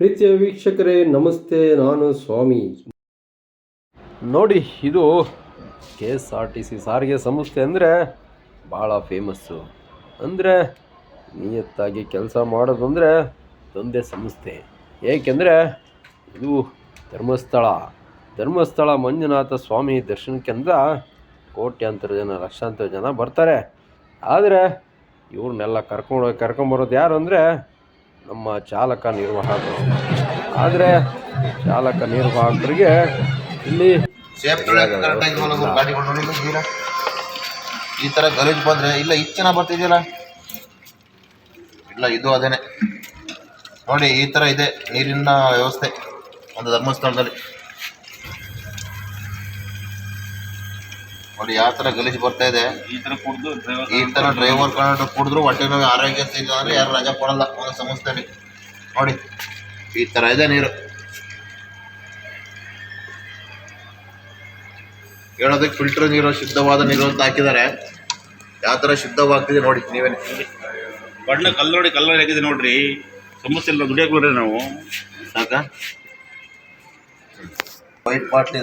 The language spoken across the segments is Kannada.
ಪ್ರೀತಿಯ ವೀಕ್ಷಕರೇ, ನಮಸ್ತೆ, ನಾನು ಸ್ವಾಮಿ. ನೋಡಿ, ಇದು K S R T C ಸಾರಿಗೆ ಸಂಸ್ಥೆ ಅಂದರೆ ಭಾಳ ಫೇಮಸ್ಸು ಅಂದರೆ ನಿಯತ್ತಾಗಿ ಕೆಲಸ ಮಾಡೋದು ಅಂದರೆ ಸಂಸ್ಥೆ. ಏಕೆಂದರೆ ಇದು ಧರ್ಮಸ್ಥಳ. ಧರ್ಮಸ್ಥಳ ಮಂಜುನಾಥ ಸ್ವಾಮಿ ದರ್ಶನಕ್ಕೆಂದ ಕೋಟ್ಯಾಂತರ ಜನ, ಲಕ್ಷಾಂತರ ಜನ ಬರ್ತಾರೆ. ಆದರೆ ಇವ್ರನ್ನೆಲ್ಲ ಕರ್ಕೊಂಡು ಕರ್ಕೊಂಬರೋದು ಯಾರು ಅಂದರೆ ನಮ್ಮ ಚಾಲಕ ನಿರ್ವಾಹಕರು. ಆದರೆ ಚಾಲಕ ನಿರ್ವಾಹಕರಿಗೆ ಇಲ್ಲಿ ಈ ಥರ ಗಲೀಜು ಬಂದರೆ ಇಲ್ಲ ಚೆನ್ನಾಗಿ ಬರ್ತಿದೆಯಲ್ಲ? ಇಲ್ಲ, ಇದು ಅದೇನೆ. ನೋಡಿ, ಈ ಥರ ಇದೆ ನೀರಿನ ವ್ಯವಸ್ಥೆ ಒಂದು ಧರ್ಮಸ್ಥಳದಲ್ಲಿ. ನೋಡಿ ಯಾವ ತರ ಗಲೀಜು ಬರ್ತಾ ಇದೆ. ಈ ತರ ಕುಡ್ದು ಡ್ರೈವರ್ ಈ ಥರ ಡ್ರೈವರ್ ಕಂಡು ಕುಡಿದ್ರು ಹೊಟ್ಟೆ ನೋವು ಆರೋಗ್ಯ ಇಲ್ಲ ಅಂದರೆ ಯಾರು ರಜೆ ಕೊಡಲ್ಲ ಒಂದು ಸಂಸ್ಥೆಯಲ್ಲಿ ನೋಡಿ ಈ ತರ ಇದೆ ನೀರು. ಹೇಳೋದಕ್ಕೆ ಫಿಲ್ಟರ್ ನೀರು ಶುದ್ಧವಾದ ನೀರು ಅಂತ ಹಾಕಿದ್ದಾರೆ. ಯಾವ ತರ ಶುದ್ಧವಾಗ್ತಿದೆ ನೋಡಿ ನೀವೇ ಬಣ್ಣ ಕಲ್ಲು ನೋಡಿ ಕಲ್ಲು ಹಾಕಿದೆ ನೋಡ್ರಿ. ಸಮಸ್ಯೆ ಇಲ್ಲ ದುಡಿಯಕ್ಕೆ ಬರ್ರಿ ನಾವು. ಸಾಕ? ವೈಟ್ ಬಾಟ್ಲ್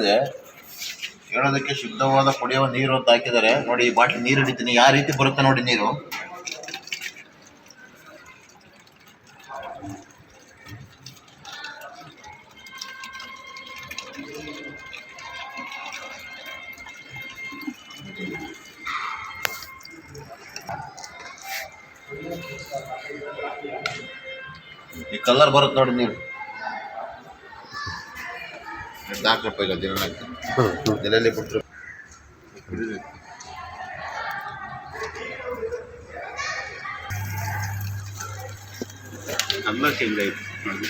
ಹೇಳೋದಕ್ಕೆ ಶುದ್ಧವಾದ ಕುಡಿಯುವ ನೀರು ಅಂತ ಹಾಕಿದ್ದಾರೆ. ನೋಡಿ, ಈ ಬಾಟ್ಲಿ ನೀರು ಹಿಡಿತೀನಿ. ಯಾವ ರೀತಿ ಬರುತ್ತೆ ನೋಡಿ ನೀರು. ಈ ಕಲರ್ ಬರುತ್ತೆ ನೋಡಿ ನೀರು. ನಾಲ್ಕು ರೂಪಾಯಿ ಇಲ್ಲ ದಿನ ನಾಲ್ಕು ನೆಲೆಯಲ್ಲಿ ಬಿಟ್ಟರು ಎಲ್ಲ ಚೇಂಜ್ ಆಯ್ತು ನೋಡಿ.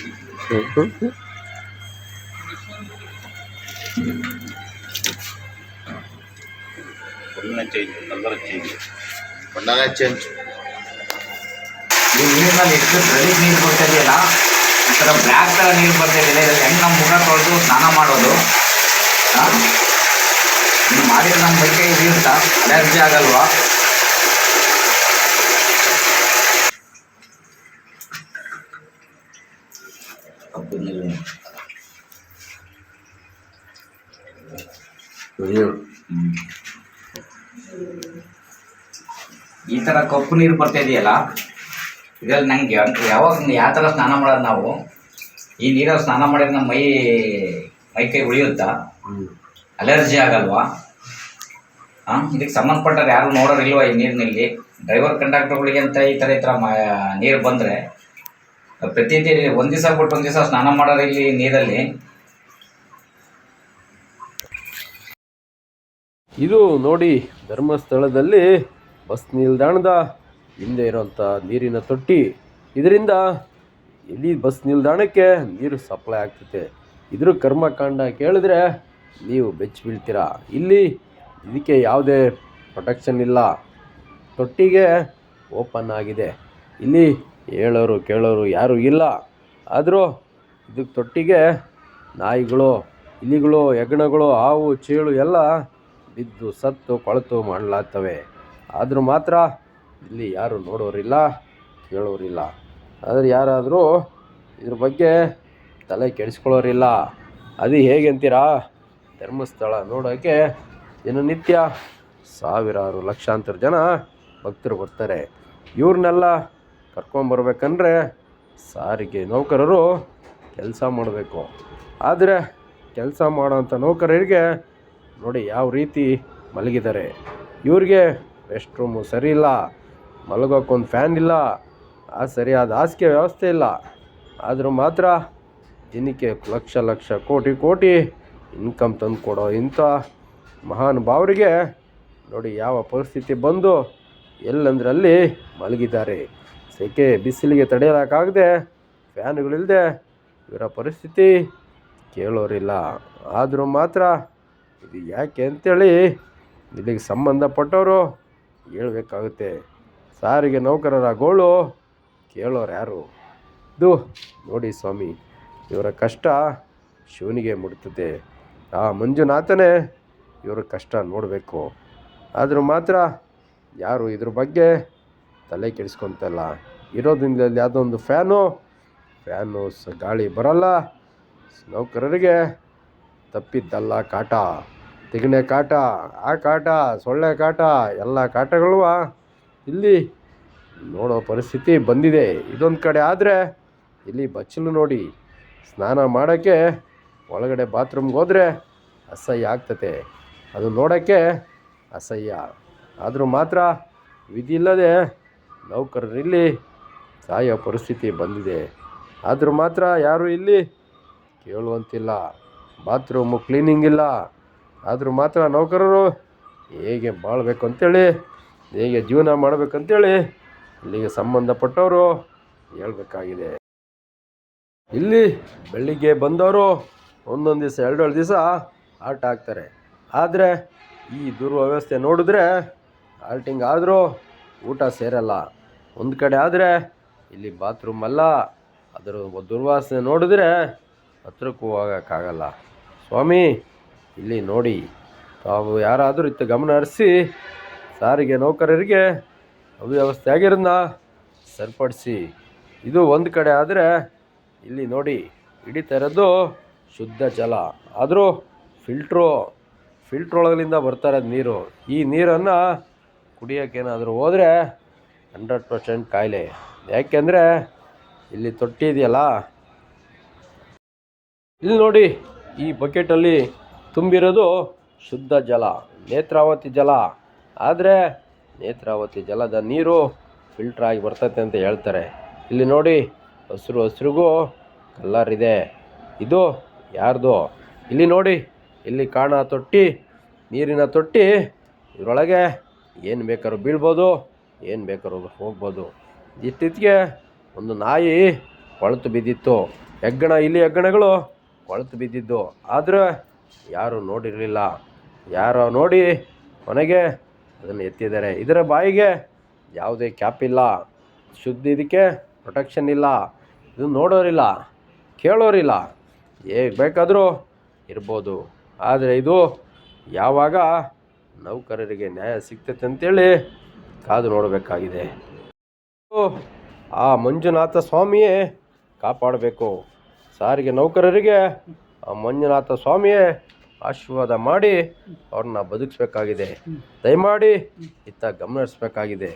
ಬಣ್ಣ ಚೇಂಜ್ ಕಲರ್ ಚೇಂಜ್ ಬಣ್ಣನೇ ಚೇಂಜ್ ಈ ನೀರಿನಲ್ಲಿ ಎಷ್ಟು ಗಲೀಜ್ ನೀರು ಬರ್ತಾ ಇದೆಯಲ್ಲ ಈ ಥರ ಬ್ಲ್ಯಾಕ್ ಥರ ನೀರು ಬರ್ತಾ ಇದೆಯಲ್ಲ ಇದ್ರಲ್ಲಿ ಹೆಂಗೆ ನಮ್ಮ ಮುಖ ತೊಳೆದು ಸ್ನಾನ ಮಾಡೋದು. ಹಾಂ? ನೀವು ಮಾಡಿದ್ರೆ ನಮ್ಮ ಬಗ್ಗೆ ಇರುತ್ತಾ ಅಲರ್ಜಿ ಆಗಲ್ವಾ? ಈ ತರ ಕಪ್ಪು ನೀರು ಬರ್ತಾ ಇದೆಯಲ್ಲ? ಇದ್ರಲ್ಲಿ ನಂಗೆ ಯಾವಾಗ ಯಾವ ಥರ ಸ್ನಾನ ಮಾಡೋದು ನಾವು ಈ ನೀರಲ್ಲಿ ಸ್ನಾನ ಮಾಡಿದ್ರೆ ನಮ್ಮ ಮೈ ಮೈ ಕೈ ಉಳಿಯುತ್ತಾ? ಅಲರ್ಜಿ ಆಗಲ್ವಾ? ಹಾಂ ಇದಕ್ಕೆ ಸಂಬಂಧಪಟ್ಟರೆ ಯಾರು ನೋಡೋರಿಲ್ವಾ ಈ ನೀರಿನಲ್ಲಿ? ಡ್ರೈವರ್ ಕಂಡಕ್ಟರ್ಗಳಿಗೆ ಅಂತ ಈ ಥರ ಈ ಥರ ಮ ನೀರು ಬಂದರೆ ಪ್ರತಿ ದಿನ ಒಂದು ದಿವಸ ಬಿಟ್ಟು ಒಂದು ದಿವಸ ಸ್ನಾನ ಮಾಡೋರು ಇಲ್ಲಿ ನೀರಲ್ಲಿ? ಇದು ನೋಡಿ ಧರ್ಮಸ್ಥಳದಲ್ಲಿ ಬಸ್ ನಿಲ್ದಾಣದ ಹಿಂದೆ ಇರುವಂಥ ನೀರಿನ ತೊಟ್ಟಿ. ಇದರಿಂದ ಇಡೀ ಬಸ್ ನಿಲ್ದಾಣಕ್ಕೆ ನೀರು ಸಪ್ಲೈ ಆಗ್ತದೆ. ಇದ್ರ ಕರ್ಮಕಾಂಡ ಕೇಳಿದ್ರೆ ನೀವು ಬೆಚ್ಚಿ ಬೀಳ್ತೀರಾ? ಇಲ್ಲಿ ಇದಕ್ಕೆ ಯಾವುದೇ ಪ್ರೊಟೆಕ್ಷನ್ ಇಲ್ಲ. ತೊಟ್ಟಿಗೆ ಓಪನ್ ಆಗಿದೆ. ಇಲ್ಲಿ ಹೇಳೋರು ಕೇಳೋರು ಯಾರೂ ಇಲ್ಲ. ಆದರೂ ಇದಕ್ಕೆ ತೊಟ್ಟಿಗೆ ನಾಯಿಗಳು, ಇಲಿಗಳು, ಹೆಗ್ಣಗಳು, ಹಾವು, ಚೇಳು ಎಲ್ಲ ಬಿದ್ದು ಸತ್ತು ಕೊಳತು ಮಾಡಲಾಗ್ತವೆ. ಆದರೂ ಮಾತ್ರ ಇಲ್ಲಿ ಯಾರು ನೋಡೋರಿಲ್ಲ, ಕೇಳೋರಿಲ್ಲ. ಆದರೆ ಯಾರಾದರೂ ಇದ್ರ ಬಗ್ಗೆ ತಲೆ ಕೆಡಿಸ್ಕೊಳ್ಳೋರಿಲ್ಲ. ಅದು ಹೇಗೆ ಅಂತೀರಾ? ಧರ್ಮಸ್ಥಳ ನೋಡೋಕ್ಕೆ ದಿನನಿತ್ಯ ಸಾವಿರಾರು ಲಕ್ಷಾಂತರ ಜನ ಭಕ್ತರು ಬರ್ತಾರೆ. ಇವ್ರನ್ನೆಲ್ಲ ಕರ್ಕೊಂಬರ್ಬೇಕಂದ್ರೆ ಸಾರಿಗೆ ನೌಕರರು ಕೆಲಸ ಮಾಡಬೇಕು. ಆದರೆ ಕೆಲಸ ಮಾಡೋಂಥ ನೌಕರರಿಗೆ ನೋಡಿ ಯಾವ ರೀತಿ ಮಲಗಿದ್ದಾರೆ. ಇವ್ರಿಗೆ ರೆಸ್ಟ್ ರೂಮು ಸರಿ ಇಲ್ಲ. ಮಲಗೋಕ್ಕೊಂದು ಫ್ಯಾನ್ ಇಲ್ಲ. ಆ ಸರಿಯಾದ ಹಾಸಿಗೆ ವ್ಯವಸ್ಥೆ ಇಲ್ಲ. ಆದರೂ ಮಾತ್ರ ದಿನಕ್ಕೆ ಲಕ್ಷ ಲಕ್ಷ, ಕೋಟಿ ಕೋಟಿ ಇನ್ಕಮ್ ತಂದು ಕೊಡೋ ಇಂಥ ಮಹಾನುಭಾವರಿಗೆ ನೋಡಿ ಯಾವ ಪರಿಸ್ಥಿತಿ ಬಂದು ಎಲ್ಲಂದ್ರೆ ಅಲ್ಲಿ ಮಲಗಿದ್ದಾರೆ. ಸೆಕೆ ಬಿಸಿಲಿಗೆ ತಡೆಯೋಕ್ಕಾಗದೆ ಫ್ಯಾನ್ಗಳಿಲ್ಲದೆ ಇವರ ಪರಿಸ್ಥಿತಿ ಕೇಳೋರಿಲ್ಲ. ಆದರೂ ಮಾತ್ರ ಇದು ಯಾಕೆ ಅಂತೇಳಿ ಇಲ್ಲಿಗೆ ಸಂಬಂಧಪಟ್ಟವರು ಹೇಳ್ಬೇಕಾಗುತ್ತೆ. ಸಾರಿಗೆ ನೌಕರರ ಗೋಳು ಕೇಳೋರು ಯಾರು? ಇದು ನೋಡಿ ಸ್ವಾಮಿ, ಇವರ ಕಷ್ಟ ಶಿವನಿಗೆ ಮುಟ್ತದೆ. ಆ ಮಂಜುನಾಥನೇ ಇವರ ಕಷ್ಟ ನೋಡಬೇಕು. ಆದರೂ ಮಾತ್ರ ಯಾರು ಇದ್ರ ಬಗ್ಗೆ ತಲೆ ಕೆಡಿಸ್ಕೊತಲ್ಲ. ಇರೋದ್ರಿಂದ ಯಾವುದೋ ಒಂದು ಫ್ಯಾನು. ಫ್ಯಾನು ಸ ಗಾಳಿ ಬರಲ್ಲ. ನೌಕರರಿಗೆ ತಪ್ಪಿದ್ದಲ್ಲ ಕಾಟ. ತಿಗಣೆ ಕಾಟ, ಆ ಕಾಟ, ಸೊಳ್ಳೆ ಕಾಟ, ಎಲ್ಲ ಕಾಟಗಳು ಇಲ್ಲಿ ನೋಡೋ ಪರಿಸ್ಥಿತಿ ಬಂದಿದೆ. ಇದೊಂದು ಕಡೆ ಆದರೆ ಇಲ್ಲಿ ಬಚ್ಚಲು ನೋಡಿ ಸ್ನಾನ ಮಾಡೋಕ್ಕೆ ಒಳಗಡೆ ಬಾತ್ರೂಮ್ಗೆ ಹೋದರೆ ಅಸಹ್ಯ ಆಗ್ತತೆ. ಅದು ನೋಡೋಕ್ಕೆ ಅಸಹ್ಯ. ಆದರೂ ಮಾತ್ರ ವಿಧಿ ಇಲ್ಲದೆ ನೌಕರರಿಲ್ಲಿ ಸಾಯೋ ಪರಿಸ್ಥಿತಿ ಬಂದಿದೆ. ಆದರೂ ಮಾತ್ರ ಯಾರೂ ಇಲ್ಲಿ ಕೇಳುವಂತಿಲ್ಲ. ಬಾತ್ರೂಮು ಕ್ಲೀನಿಂಗ್ ಇಲ್ಲ. ಆದರೂ ಮಾತ್ರ ನೌಕರರು ಹೇಗೆ ಬಾಳಬೇಕು ಅಂತೇಳಿ ಹೇಗೆ ಜೀವನ ಮಾಡಬೇಕಂತೇಳಿ ಇಲ್ಲಿಗೆ ಸಂಬಂಧಪಟ್ಟವರು ಹೇಳ್ಬೇಕಾಗಿದೆ. ಇಲ್ಲಿ ಬೆಳಿಗ್ಗೆ ಬಂದವರು ಒಂದೊಂದು ದಿವಸ, ಎರಡೆರಡು ದಿವಸ ಆಲ್ಟ್ ಆಗ್ತಾರೆ ಆದರೆ ಈ ದುರ್ವ್ಯವಸ್ಥೆ ನೋಡಿದ್ರೆ ಆಲ್ಟಿಂಗ್ ಆದರೂ ಊಟ ಸೇರಲ್ಲ. ಒಂದು ಕಡೆ ಆದರೆ ಇಲ್ಲಿ ಬಾತ್ರೂಮ್ ಅಲ್ಲ. ಅದರ ದುರ್ವಾಸನೆ ನೋಡಿದ್ರೆ ಹತ್ರಕ್ಕೂ ಹೋಗೋಕ್ಕಾಗಲ್ಲ. ಸ್ವಾಮಿ, ಇಲ್ಲಿ ನೋಡಿ, ತಾವು ಯಾರಾದರೂ ಇತ್ತು ಗಮನ ಹರಿಸಿ ಸಾರಿಗೆ ನೌಕರರಿಗೆ ಅವ್ಯವಸ್ಥೆ ಆಗಿರೋದನ್ನ ಸರಿಪಡಿಸಿ. ಇದು ಒಂದು ಕಡೆ ಆದರೆ ಇಲ್ಲಿ ನೋಡಿ ಇಡೀ ಥರದ್ದು ಶುದ್ಧ ಜಲ. ಆದರೂ ಫಿಲ್ಟ್ರು ಫಿಲ್ಟ್ರ್ ಒಳಗಲಿಂದ ಬರ್ತಾ ಇರೋದು ನೀರು. ಈ ನೀರನ್ನು ಕುಡಿಯೋಕ್ಕೇನಾದರೂ ಹೋದರೆ ಹಂಡ್ರೆಡ್ ಪರ್ಸೆಂಟ್ ಕಾಯಿಲೆ. ಯಾಕೆಂದರೆ ಇಲ್ಲಿ ತೊಟ್ಟಿ ಇದೆಯಲ್ಲ? ಇಲ್ಲಿ ನೋಡಿ, ಈ ಬಕೆಟಲ್ಲಿ ತುಂಬಿರೋದು ಶುದ್ಧ ಜಲ, ನೇತ್ರಾವತಿ ಜಲ. ಆದರೆ ನೇತ್ರಾವತಿ ಜಲದ ನೀರು ಫಿಲ್ಟರ್ ಆಗಿ ಬರ್ತೈತೆ ಅಂತ ಹೇಳ್ತಾರೆ. ಇಲ್ಲಿ ನೋಡಿ, ಹಸಿರು ಹಸಿರಿಗೂ ಕಲ್ಲರ್ ಇದೆ. ಇದು ಯಾರ್ದು? ಇಲ್ಲಿ ನೋಡಿ, ಇಲ್ಲಿ ಕಾಣ ತೊಟ್ಟಿ, ನೀರಿನ ತೊಟ್ಟಿ. ಇದರೊಳಗೆ ಏನು ಬೇಕಾದ್ರೂ ಬೀಳ್ಬೋದು, ಏನು ಬೇಕಾದ್ರೂ ಹೋಗ್ಬೋದು. ಇತ್ತೀಚೆಗೆ ಒಂದು ನಾಯಿ ಕೊಳತು ಬಿದ್ದಿತ್ತು. ಹೆಗ್ಗಣ, ಇಲ್ಲಿ ಹೆಗ್ಗಣಗಳು ಕೊಳತು ಬಿದ್ದಿದ್ದು. ಆದರೆ ಯಾರು ನೋಡಿರಲಿಲ್ಲ. ಯಾರೋ ನೋಡಿ ಕೊನೆಗೆ ಅದನ್ನು ಎತ್ತಿದ್ದಾರೆ. ಇದರ ಬಾಯಿಗೆ ಯಾವುದೇ ಕ್ಯಾಪ್ ಇಲ್ಲ. ಶುದ್ಧ ಇದಕ್ಕೆ ಪ್ರೊಟೆಕ್ಷನ್ ಇಲ್ಲ. ಇದು ನೋಡೋರಿಲ್ಲ, ಕೇಳೋರಿಲ್ಲ. ಹೇಗೆ ಬೇಕಾದರೂ ಇರ್ಬೋದು. ಆದರೆ ಇದು ಯಾವಾಗ ನೌಕರರಿಗೆ ನ್ಯಾಯ ಸಿಗ್ತೈತೆ ಅಂತೇಳಿ ಕಾದು ನೋಡಬೇಕಾಗಿದೆ. ಆ ಮಂಜುನಾಥ ಸ್ವಾಮಿಯೇ ಕಾಪಾಡಬೇಕು. ಸಾರಿಗೆ ನೌಕರರಿಗೆ ಆ ಮಂಜುನಾಥ ಸ್ವಾಮಿಯೇ ಆಶೀರ್ವಾದ ಮಾಡಿ ಅವ್ರನ್ನ ಬದುಕಿಸ್ಬೇಕಾಗಿದೆ. ದಯಮಾಡಿ ಇತ್ತ ಗಮನಿಸಬೇಕಾಗಿದೆ